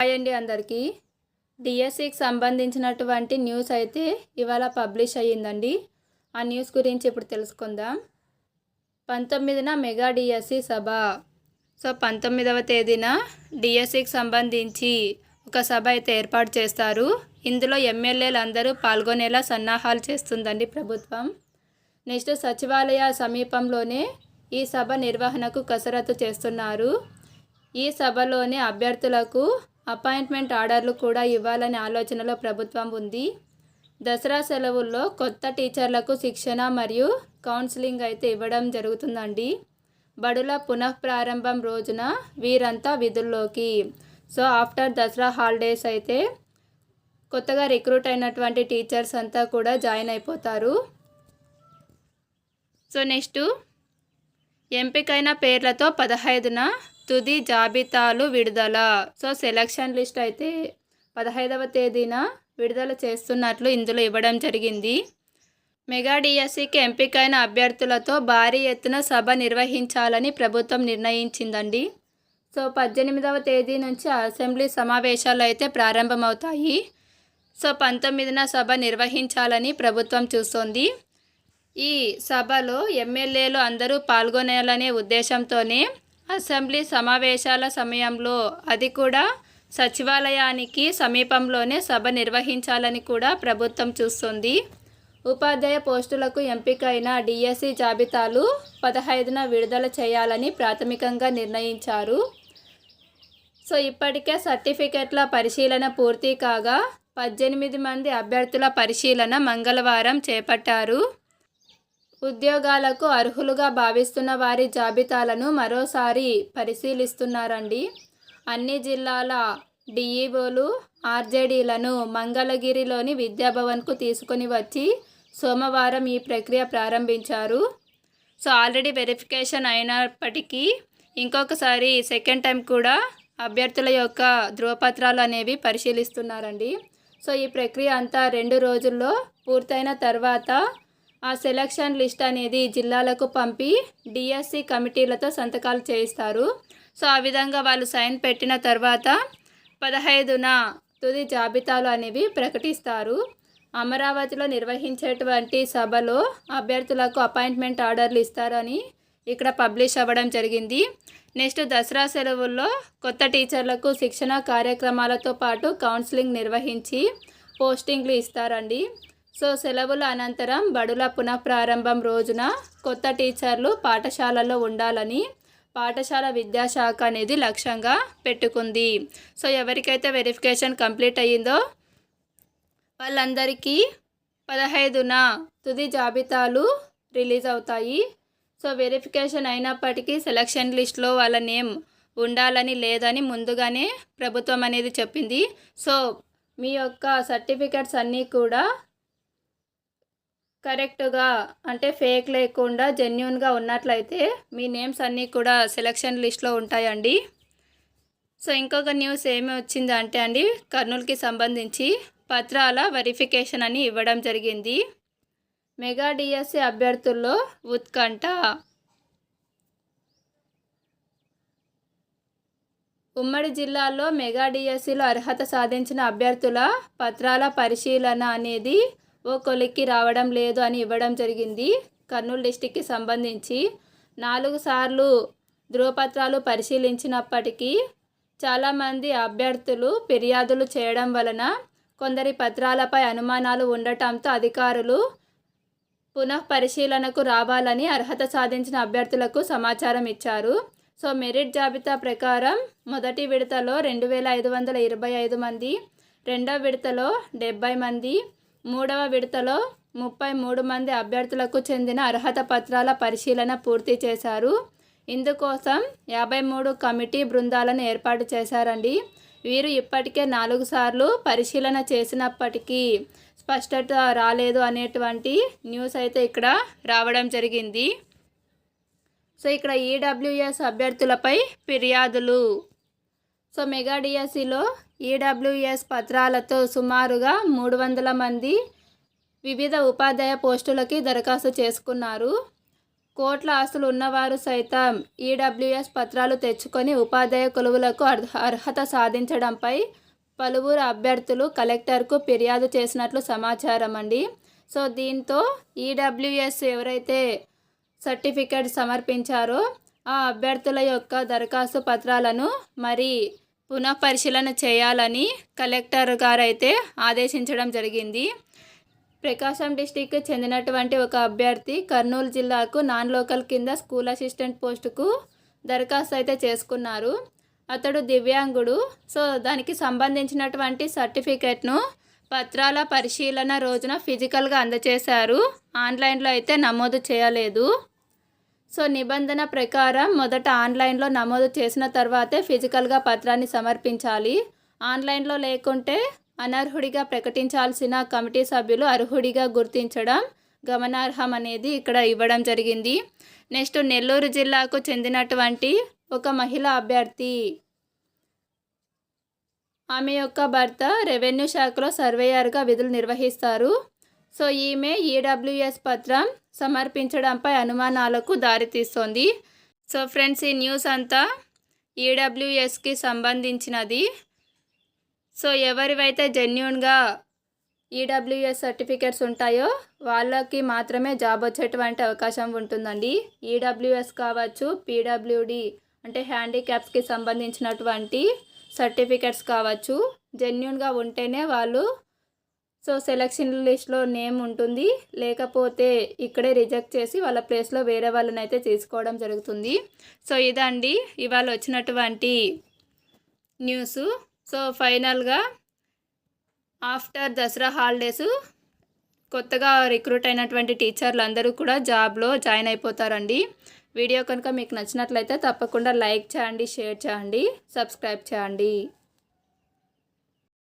Hi అండి అందరికీ. డిఎస్సికి సంబంధించినటువంటి న్యూస్ అయితే ఇవాళ పబ్లిష్ అయ్యిందండి. ఆ న్యూస్ గురించి ఇప్పుడు తెలుసుకుందాం. పంతొమ్మిదిన మెగా డిఎస్సి సభ. సో పంతొమ్మిదవ తేదీన డిఎస్సికి సంబంధించి ఒక సభ అయితే ఏర్పాటు చేస్తారు. ఇందులో ఎమ్మెల్యేలు అందరూ పాల్గొనేలా సన్నాహాలు చేస్తుందండి ప్రభుత్వం. నెక్స్ట్ సచివాలయ సమీపంలోనే ఈ సభ నిర్వహణకు కసరత్తు చేస్తున్నారు. ఈ సభలోని అభ్యర్థులకు అపాయింట్మెంట్ ఆర్డర్లు కూడా ఇవ్వాలనే ఆలోచనలో ప్రభుత్వం ఉంది. దసరా సెలవుల్లో కొత్త టీచర్లకు శిక్షణ మరియు కౌన్సిలింగ్ అయితే ఇవ్వడం జరుగుతుందండి. బడుల పునఃప్రారంభం రోజున వీరంతా విధుల్లోకి. సో ఆఫ్టర్ దసరా హాలిడేస్ అయితే కొత్తగా రిక్రూట్ అయినటువంటి టీచర్స్ అంతా కూడా జాయిన్ అయిపోతారు. సో నెక్స్ట్ ఎంపికైన పేర్లతో పదహైదున తుది జాబితాలు విడుదల. సో సెలక్షన్ లిస్ట్ అయితే పదహైదవ తేదీన విడుదల చేస్తున్నట్లు ఇందులో ఇవ్వడం జరిగింది. మెగా డిఎస్సికి ఎంపికైన అభ్యర్థులతో భారీ ఎత్తున సభ నిర్వహించాలని ప్రభుత్వం నిర్ణయించిందండి. సో పద్దెనిమిదవ తేదీ నుంచి అసెంబ్లీ సమావేశాలు అయితే ప్రారంభమవుతాయి. సో పంతొమ్మిదిన సభ నిర్వహించాలని ప్రభుత్వం చూస్తోంది. ఈ సభలో ఎమ్మెల్యేలు అందరూ పాల్గొనాలనే ఉద్దేశంతోనే అసెంబ్లీ సమావేశాల సమయంలో అది కూడా సచివాలయానికి సమీపంలోనే సభ నిర్వహించాలని కూడా ప్రభుత్వం చూస్తుంది. ఉపాధ్యాయ పోస్టులకు ఎంపికైన డిఎస్సి జాబితాలు పదహైదున విడుదల చేయాలని ప్రాథమికంగా నిర్ణయించారు. సో ఇప్పటికే సర్టిఫికెట్ల పరిశీలన పూర్తి కాగా పద్దెనిమిది మంది అభ్యర్థుల పరిశీలన మంగళవారం చేపట్టారు. ఉద్యోగాలకు అర్హులుగా భావిస్తున్న వారి జాబితాలను మరోసారి పరిశీలిస్తున్నారండి. అన్ని జిల్లాల డిఈఓలు ఆర్జేడీలను మంగళగిరిలోని విద్యాభవన్కు తీసుకొని వచ్చి సోమవారం ఈ ప్రక్రియ ప్రారంభించారు. సో ఆల్రెడీ వెరిఫికేషన్ అయినప్పటికీ ఇంకొకసారి సెకండ్ టైం కూడా అభ్యర్థుల యొక్క ధృవపత్రాలు అనేవి పరిశీలిస్తున్నారండి. సో ఈ ప్రక్రియ అంతా రెండు రోజుల్లో పూర్తయిన తర్వాత ఆ సెలక్షన్ లిస్ట్ అనేది జిల్లాలకు పంపి డిఎస్సి కమిటీలతో సంతకాలు చేయిస్తారు. సో ఆ విధంగా వాళ్ళు సైన్ పెట్టిన తర్వాత పదహైదున తుది జాబితాలు అనేవి ప్రకటిస్తారు. అమరావతిలో నిర్వహించేటువంటి సభలో అభ్యర్థులకు అపాయింట్మెంట్ ఆర్డర్లు ఇస్తారని ఇక్కడ పబ్లిష్ అవ్వడం జరిగింది. నెక్స్ట్ దసరా సెలవుల్లో కొత్త టీచర్లకు శిక్షణ కార్యక్రమాలతో పాటు కౌన్సిలింగ్ నిర్వహించి పోస్టింగ్లు ఇస్తారండి. సో సెలవుల అనంతరం బడుల పునఃప్రారంభం రోజున కొత్త టీచర్లు పాఠశాలలో ఉండాలని పాఠశాల విద్యాశాఖ అనేది లక్ష్యంగా పెట్టుకుంది. సో ఎవరికైతే వెరిఫికేషన్ కంప్లీట్ అయ్యిందో వాళ్ళందరికీ పదహైదున తుది జాబితాలు రిలీజ్ అవుతాయి. సో వెరిఫికేషన్ అయినప్పటికీ సెలక్షన్ లిస్ట్లో వాళ్ళ నేమ్ ఉండాలని లేదని ముందుగానే ప్రభుత్వం అనేది చెప్పింది. సో మీ యొక్క సర్టిఫికెట్స్ అన్నీ కూడా కరెక్ట్గా అంటే ఫేక్ లేకుండా జెన్యున్గా ఉన్నట్లయితే మీ నేమ్స్ అన్నీ కూడా సెలక్షన్ లిస్ట్లో ఉంటాయండి. సో ఇంకొక న్యూస్ ఏమి వచ్చింది అంటే అండి కర్నూలుకి సంబంధించి పత్రాల వెరిఫికేషన్ అని ఇవ్వడం జరిగింది. మెగా డిఎస్సి అభ్యర్థుల్లో ఉత్కంఠ. ఉమ్మడి జిల్లాలో మెగా డిఎస్సిలో అర్హత సాధించిన అభ్యర్థుల పత్రాల పరిశీలన అనేది ఓ కొలిక్కి రావడం లేదు అని ఇవ్వడం జరిగింది. కర్నూలు డిస్టిక్కి సంబంధించి నాలుగు సార్లు ధృవపత్రాలు పరిశీలించినప్పటికీ చాలామంది అభ్యర్థులు ఫిర్యాదులు చేయడం వలన కొందరి పత్రాలపై అనుమానాలు ఉండటంతో అధికారులు పునః పరిశీలనకు రావాలని అర్హత సాధించిన అభ్యర్థులకు సమాచారం ఇచ్చారు. సో మెరిట్ జాబితా ప్రకారం మొదటి విడతలో రెండు వేల ఐదు వందల ఇరవై ఐదు మంది రెండవ విడతలో డెబ్బై మంది మూడవ విడతలో ముప్పై మూడు మంది అభ్యర్థులకు చెందిన అర్హత పత్రాల పరిశీలన పూర్తి చేశారు. ఇందుకోసం యాభై మూడు కమిటీ బృందాలను ఏర్పాటు చేశారండి. వీరు ఇప్పటికే నాలుగు సార్లు పరిశీలన చేసినప్పటికీ స్పష్టత రాలేదు అనేటువంటి న్యూస్ అయితే ఇక్కడ రావడం జరిగింది. సో ఇక్కడ ఈడబ్ల్యూఎస్ అభ్యర్థులపై ఫిర్యాదులు సో మెగాడిఎస్సిలో ఈడబ్ల్యూఎస్ పత్రాలతో సుమారుగా మూడు వందల మంది వివిధ ఉపాధ్యాయ పోస్టులకి దరఖాస్తు చేసుకున్నారు. కోట్ల ఆస్తులు ఉన్నవారు సైతం ఈడబ్ల్యూఎస్ పత్రాలు తెచ్చుకొని ఉపాధ్యాయ కొలువులకు అర్హ- అర్హత సాధించడంపై పలువురు అభ్యర్థులు కలెక్టర్కు ఫిర్యాదు చేసినట్లు సమాచారం అండి. సో దీంతో ఈడబ్ల్యూఎస్ ఎవరైతే సర్టిఫికేట్ సమర్పించారో ఆ అభ్యర్థుల యొక్క దరఖాస్తు పత్రాలను మరి పునఃపరిశీలన చేయాలని కలెక్టర్ గారైతే ఆదేశించడం జరిగింది. ప్రకాశం డిస్టిక్ చెందినటువంటి ఒక అభ్యర్థి కర్నూలు జిల్లాకు నాన్ లోకల్ కింద స్కూల్ అసిస్టెంట్ పోస్టుకు దరఖాస్తు అయితే చేసుకున్నారు. అతడు దివ్యాంగుడు. సో దానికి సంబంధించినటువంటి సర్టిఫికేట్ను పత్రాల పరిశీలన రోజున ఫిజికల్గా అందజేశారు ఆన్లైన్లో అయితే నమోదు చేయలేదు. సో నిబంధన ప్రకారం మొదట ఆన్లైన్లో నమోదు చేసిన తర్వాతే ఫిజికల్గా పత్రాన్ని సమర్పించాలి. ఆన్లైన్లో లేకుంటే అనర్హుడిగా ప్రకటించాల్సిన కమిటీ సభ్యులు అర్హుడిగా గుర్తించడం గమనార్హం అనేది ఇక్కడ ఇవ్వడం జరిగింది. నెక్స్ట్ నెల్లూరు జిల్లాకు చెందినటువంటి ఒక మహిళా అభ్యర్థి. ఆమె యొక్క భర్త రెవెన్యూ శాఖలో సర్వేయర్గా విధులు నిర్వహిస్తారు. సో ఈమె ఈడబ్ల్యూఎస్ పత్రం సమర్పించడంపై అనుమానాలకు దారితీస్తోంది. సో ఫ్రెండ్స్ ఈ న్యూస్ అంతా ఈడబ్ల్యూఎస్కి సంబంధించినది. సో ఎవరివైతే జెన్యున్గా ఈడబ్ల్యూఎస్ సర్టిఫికేట్స్ ఉంటాయో వాళ్ళకి మాత్రమే జాబ్ వచ్చేటువంటి అవకాశం ఉంటుందండి. ఈడబ్ల్యూఎస్ కావచ్చు పీడబ్ల్యూడి అంటే హ్యాండిక్యాప్స్కి సంబంధించినటువంటి సర్టిఫికెట్స్ కావచ్చు జెన్యున్గా ఉంటేనే వాళ్ళు సో సెలక్షన్ లిస్ట్లో నేమ్ ఉంటుంది. లేకపోతే ఇక్కడే రిజెక్ట్ చేసి వాళ్ళ ప్లేస్లో వేరే వాళ్ళని అయితే తీసుకోవడం జరుగుతుంది. సో ఇదండి ఇవాళ వచ్చినటువంటి న్యూస్. సో ఫైనల్గా ఆఫ్టర్ దసరా హాలిడేస్ కొత్తగా రిక్రూట్ అయినటువంటి టీచర్లు అందరూ కూడా జాబ్లో జాయిన్ అయిపోతారండి. వీడియో కనుక మీకు నచ్చినట్లయితే తప్పకుండా లైక్ చేయండి షేర్ చేయండి సబ్స్క్రైబ్ చేయండి.